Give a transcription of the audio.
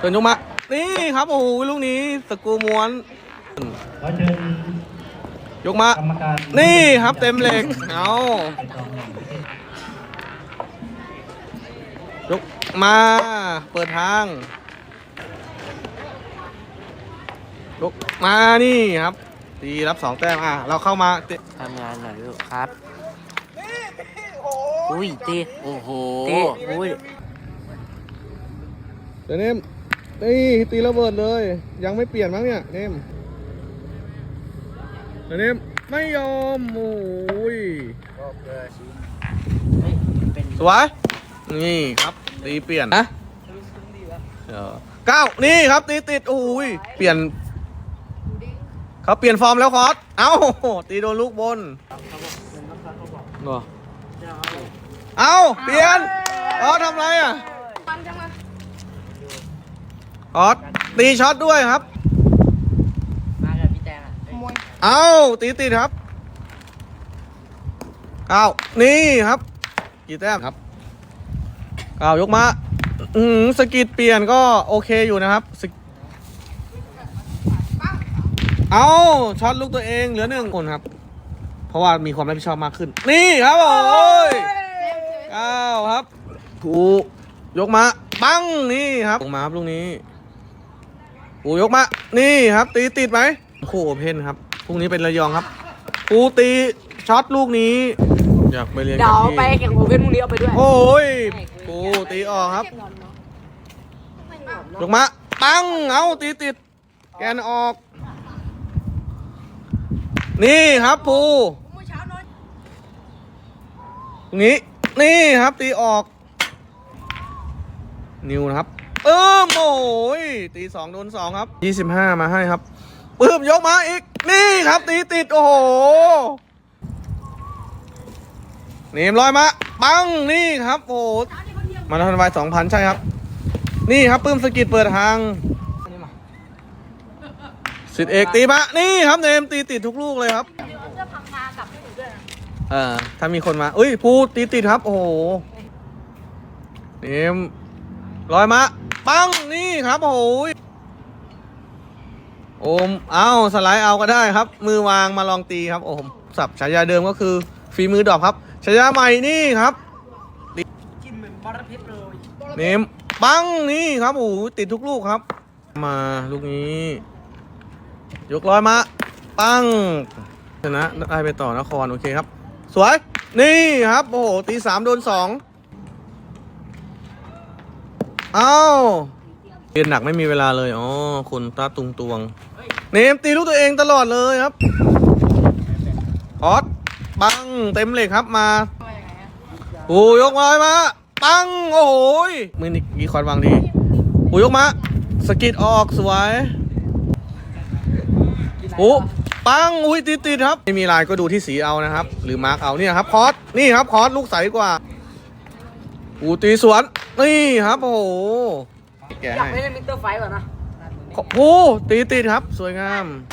เดินยกมา นี่ครับโอ้โหลูกนี้สกรูม้วนขอเชิญยกมากรรมการนี่ครับเต็มเหล็ก เอาไปตองหนึ่งยกมา เปิดทางยกมานี่ครับตีรับสองแต้มอะ เราเข้ามาเตะทำงานหน่อยลูกครับ อุ้ยตีโอ้โหตีอุ้ย เดี๋ยวเนม นี่ตีระเบิดเลย ยังไม่เปลี่ยนมั้งเนี่ยเนมเดี๋ยวเนมไม่ยอมโอ้ยเฮ้ยเป็นสวยนี่ครับ ตีเปลี่ยนนะเออเก้านี่ครับตีติดโอ้ยเปลี่ยนเขาเปลี่ยนฟอร์มแล้วคอสเอ้าตีโดนลูกบนเอ้าเปลี่ยนคอสทำไรอะ คอสตีช็อตด้วยครับ มากับพี่แตงอะเอ้าตีติดครับเก้านี่ครับ กี่แต้มครับเก้ายกมา อืมสกิดเปลี่ยนก็โอเคอยู่นะครับสกเอาช็อตลูกตัวเองเหลือหนึ่งคนครับ เพราะว่ามีความรับผิดชอบมากขึ้น นี่ครับโอ้ยเก้าครับถูกยกมา ปังนี่ครับลงมาครับลูกนี้ ปูยกมา นี่ครับ ตีติดไหมคู่โอเพนครับพรุ่งนี้เป็นระยองครับปูตีช็อตลูกนี้ อยากไปเรียนเดี๋กัยบวพี่ไปแข่งโอเพ่นพรุ่งนี้เอาไปด้วย โอ้ยปูตีออกครับลงมาปังเอาตีติด แกนออก นี่ครับปูตรงนี้นี่ครับตีออก นิวนะครับ เอิมโอ้ยตีสองโดนสองครับยี่สิบห้ามาให้ครับปื้มยกมาอีก นี่ครับตีติด โอ้โหเนมลอยมาปังนี่ครับ โอ้โหมาทันวายสองพันใช่ครับ นี่ครับปื้มสกิดเปิดทางสิทธิเอกตีมานี่ครับเนมตีติดทุกลูกเลยครับเออถ้ามีคนมาอุ้ยพูตีติดครับ โอ้โหเนมลอยมา ปังนี่ครับโอ้โหโอมเอาสไลด์เอาก็ได้ครับ มือวางมาลองตีครับโอมสับฉายาเดิมก็คือฝีมือดรอปครับฉายาใหม่นี่ครับกินเหมือนบอระเพ็ดเลยเนมปังนี่ครับโอ้โหติดทุกลูกครับ มาลูกนี้ ยกร้อยมา ปังชนะได้ไปต่อนครโอเคครับ สวย นี่ครับ โอ้โหตีสามโดนสอง เอ้าเรียนหนักไม่มีเวลาเลย อ๋อ คุณตาตุงตวง เนมตีลูกตัวเองตลอดเลยครับ ออสปัง เต็มเลยครับมาโอ้ยกร้อยมา ปัง โอ้โหมือนี่กีคอนวางดีโอ้ยกมา สกิดออกสวยโอ้ปัง อุ้ยติดติดครับ ไม่มีลายก็ดูที่สีเอานะครับ หรือมาร์กเอาเนี่ยครับ คอส นี่ครับ คอส ลูกใสกว่าอูตีสวน นี่ครับโอ้โหแกะอยากให้ ไปเล่นมิสเตอร์ไฟท์ก่อนนะ โอ้ตีติดครับ สวยงาม